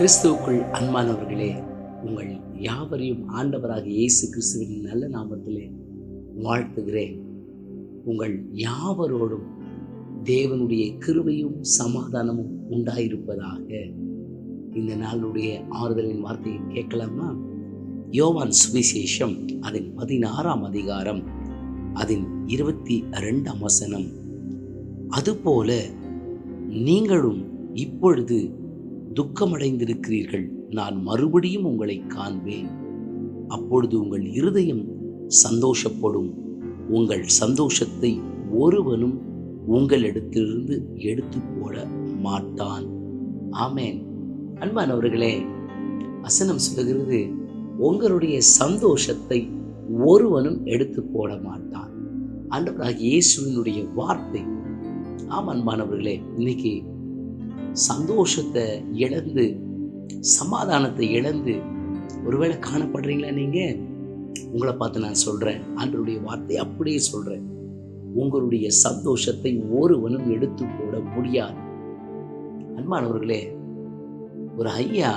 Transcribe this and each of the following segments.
கிறிஸ்துவுக்குள் அன்பானவர்களே உங்கள் யாவரையும் ஆண்டவராக இயேசு கிறிஸ்துவின் நல்ல நாமத்திலே வாழ்த்துகிறேன். உங்கள் யாவரோடும் தேவனுடைய கிருவையும் சமாதானமும் உண்டாயிருப்பதாக இந்த நாளுடைய ஆறுதலின் வார்த்தையை கேட்கலாமா? யோவான் சுவிசேஷம் அதன் பதினாறாம் அதிகாரம் அதன் இருபத்தி ரெண்டாம் வசனம். அதுபோல நீங்களும் இப்பொழுது துக்கமடைந்திருக்கிறீர்கள். நான் மறுபடியும் உங்களை காண்பேன். அப்பொழுது உங்கள் இருதயம் சந்தோஷப்படும். உங்கள் சந்தோஷத்தை ஒருவனும் உங்களிடத்திலிருந்து எடுத்து போட மாட்டான். ஆமேன். அன்பானவர்களே வசனம் சொல்லுகிறது உங்களுடைய சந்தோஷத்தை ஒருவனும் எடுத்து போட மாட்டான். ஆண்டவராக இயேசுவினுடைய வார்த்தை. ஆம் அன்பானவர்களே இன்னைக்கு சந்தோஷத்தை இழந்து சமாதானத்தை இழந்து ஒருவேளை காணப்படுறீங்களா நீங்க? உங்களை பார்த்து நான் சொல்றேன். ஆண்டருடைய வார்த்தை அப்படியே சொல்றேன். உங்களுடைய சந்தோஷத்தை ஒருவனும் எடுத்து போட முடியாது. அன்பானவர்களே ஒரு ஐயா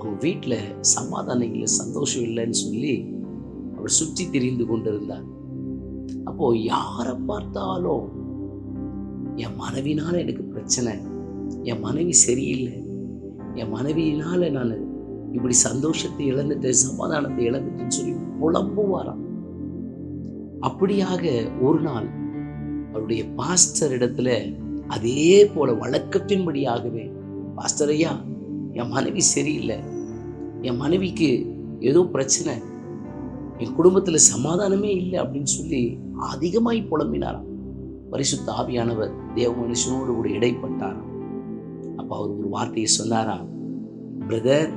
அவங்க வீட்டில் சமாதானம் இல்லை சந்தோஷம் இல்லைன்னு சொல்லி அவர் சுற்றி திரிந்து கொண்டிருந்தார். அப்போ யாரை பார்த்தாலும் என் மனைவினால எனக்கு பிரச்சனை. என் மனைவி சரியில்லை. என் மனைவியினால நான் இப்படி சந்தோஷத்தை இழந்துட்டேன் சமாதானத்தை இழந்துட்டேன்னு சொல்லி புலம்புவாராம். அப்படியாக ஒரு நாள் அவருடைய பாஸ்டர் இடத்துல அதே போல வழக்கத்தின்படியாகவே பாஸ்டர் ஐயா என் மனைவி சரியில்லை. என் மனைவிக்கு ஏதோ பிரச்சனை. என் குடும்பத்தில் சமாதானமே இல்லை அப்படின்னு சொல்லி அதிகமாய் புலம்பினாராம். பரிசுத்த ஆவியானவர் தேவ மனுஷனோடு கூட இடைப்பட்டாராம். அப்போ அவர் ஒரு வார்த்தையை சொன்னாராம் பிரதர்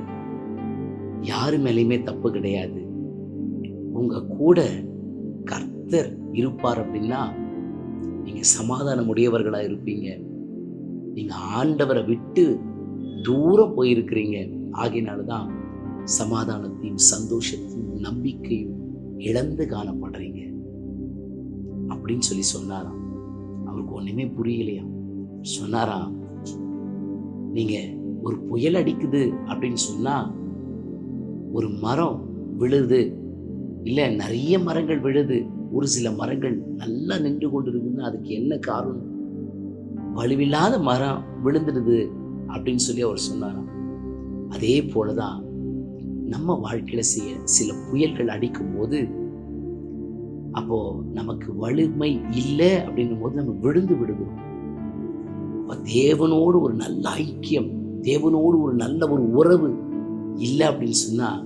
யாரு மேலேயுமே தப்பு கிடையாது. உங்க கூட கர்த்தர் இருப்பார் அப்படின்னா நீங்க சமாதானம் உடையவர்களா இருப்பீங்க. நீங்க ஆண்டவரை விட்டு தூரம் போயிருக்கிறீங்க. ஆகினால்தான் சமாதானத்தையும் சந்தோஷத்தையும் நம்பிக்கையும் இழந்து காணப்படுறீங்க. அப்படின்னு சொல்லி சொன்னாராம். அவருக்கு ஒண்ணுமே புரியலையா சொன்னாராம் நீங்க ஒரு புயல் அடிக்குது அப்படின்னு சொன்னா ஒரு மரம் விழுது இல்ல நிறைய மரங்கள் விழுது ஒரு சில மரங்கள் நல்லா நின்று கொண்டு இருக்குன்னா அதுக்கு என்ன காரணம்? வலுவில்லாத மரம் விழுந்துடுது அப்படின்னு சொல்லி அவர் சொன்னாராம். அதே போலதான் நம்ம வாழ்க்கையில செய்ய சில புயல்கள் அடிக்கும் போது அப்போ நமக்கு வலிமை இல்லை அப்படின்னும் போது நம்ம விழுந்து விடுகிறோம். அப்ப தேவனோடு ஒரு நல்ல ஐக்கியம் தேவனோடு ஒரு நல்ல ஒரு உறவு இல்லை அப்படின்னு சொன்னா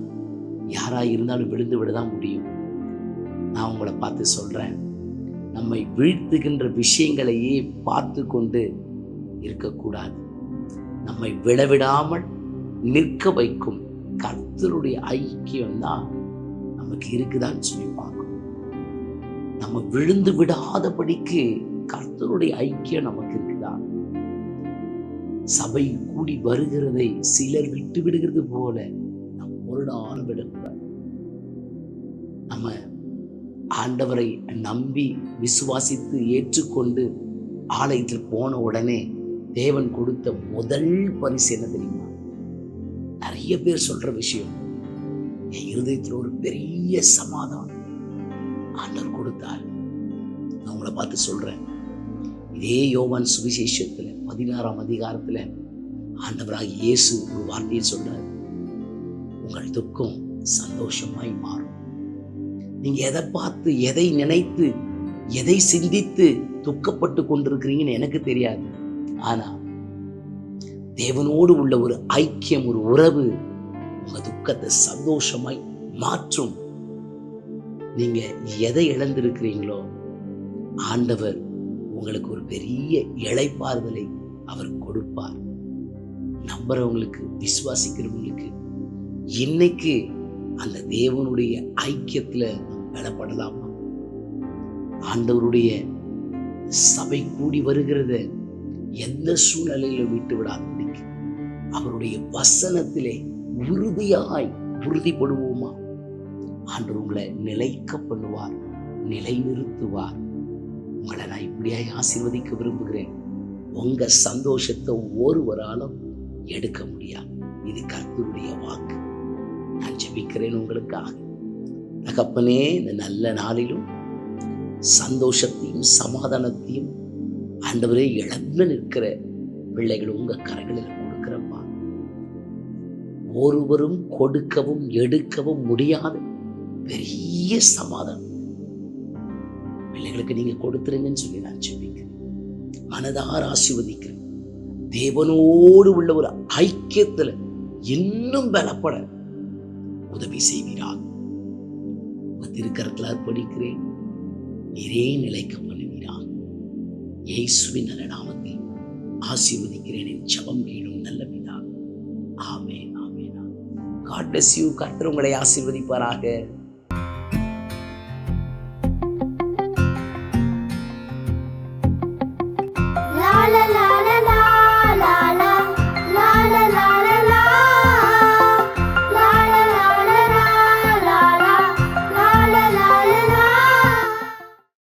யாரா இருந்தாலும் விழுந்து விடதான் முடியும். நான் உங்களை பார்த்து சொல்றேன். நம்மை வீழ்த்துகின்ற விஷயங்களையே பார்த்து கொண்டு இருக்கக்கூடாது. நம்மை விடவிடாமல் நிற்க வைக்கும் கர்த்தருடைய ஐக்கியம் தான் நமக்கு இருக்குதான்னு சொல்லி பார்க்கணும். நம்ம விழுந்து விடாதபடிக்கு கர்த்தருடைய ஐக்கியம் நமக்கு சபை கூடி வருகிறதை சிலர் விட்டு விடுகிறது போல நம் ஒரு நாளும் நம்ம ஆண்டவரை நம்பி விசுவாசித்து ஏற்றுக்கொண்டு ஆலயத்தில் போன உடனே தேவன் கொடுத்த முதல் பரிசு என்ன தெரியுமா? நிறைய பேர் சொல்ற விஷயம். என் இருதயத்தில் ஒரு பெரிய சமாதானம். ஆண்டவர் கொடுத்தார். நான் உங்களை பார்த்து சொல்றேன். இதே யோவான் சுவிசேஷத்துல பதினாறாம் அதிகாரத்துல ஆண்டவராக இயேசு ஒரு வார்த்தையை சொன்னார் உங்கள் துக்கம் சந்தோஷமாய் மாறும். நீங்க எதை பார்த்து எதை நினைத்து எதை சிந்தித்து துக்கப்பட்டு கொண்டிருக்கிறீங்கன்னு எனக்கு தெரியாது. ஆனா தேவனோடு உள்ள ஒரு ஐக்கியம் ஒரு உறவு உங்க துக்கத்தை சந்தோஷமாய் மாற்றும். நீங்க எதை இழந்திருக்கிறீங்களோ ஆண்டவர் உங்களுக்கு ஒரு பெரிய இழைப்பாறுதலை அவர் கொடுப்பார். நம்புறவங்களுக்கு விசுவாசிக்கிறவங்களுக்கு இன்னைக்கு அந்த தேவனுடைய ஐக்கியத்துல பலப்படலாமா? ஆண்டவருடைய சபை கூடி வருகிறத எந்த சூழ்நிலையில விட்டு விடாதபடிக்கு அவருடைய வசனத்திலே உறுதியாய் உறுதிப்படுவோமா? ஆண்டு உங்களை நிலைக்க பண்ணுவார் நிலைநிறுத்துவார். உங்களை நான் இப்படியாய் ஆசீர்வதிக்க விரும்புகிறேன். உங்க சந்தோஷத்தை ஒருவராலும் எடுக்க முடியாது. இது கர்த்தருடைய வாக்கு. நான் ஜெபிக்கிறேன் உங்களுக்காக. தகப்பனே இந்த நல்ல நாளிலும் சந்தோஷத்தையும் சமாதானத்தையும் ஆண்டவரே இழந்து நிற்கிற பிள்ளைகள் உங்க கரங்களில் கொடுக்கிறப்பா. ஒருவரும் கொடுக்கவும் எடுக்கவும் முடியாத பெரிய சமாதானம். பிள்ளைகளுக்கு நீங்க கொடுத்துருங்கன்னு சொல்லி நான் ஜெபிக்கிறேன். மனதார ஆசீர்வதிக்கிறேன். தேவனோடு உள்ள ஒரு ஐக்கியத்துல இன்னும் பலப்பட உதவி செய்வீராக. திருக்கரத்தில் அர்ப்பணிக்கிறேன் நீரே நிலைக்கு பண்ணுவீராக. இயேசுவின் நல்ல நாமத்தில் ஆசீர்வதிக்கிறேன். என் ஜபம் கீழும் நல்ல பிதா. ஆமே ஆமென் காட் பிளஸ் யூ கர்த்தர் உங்களை ஆசீர்வதிப்பாராக.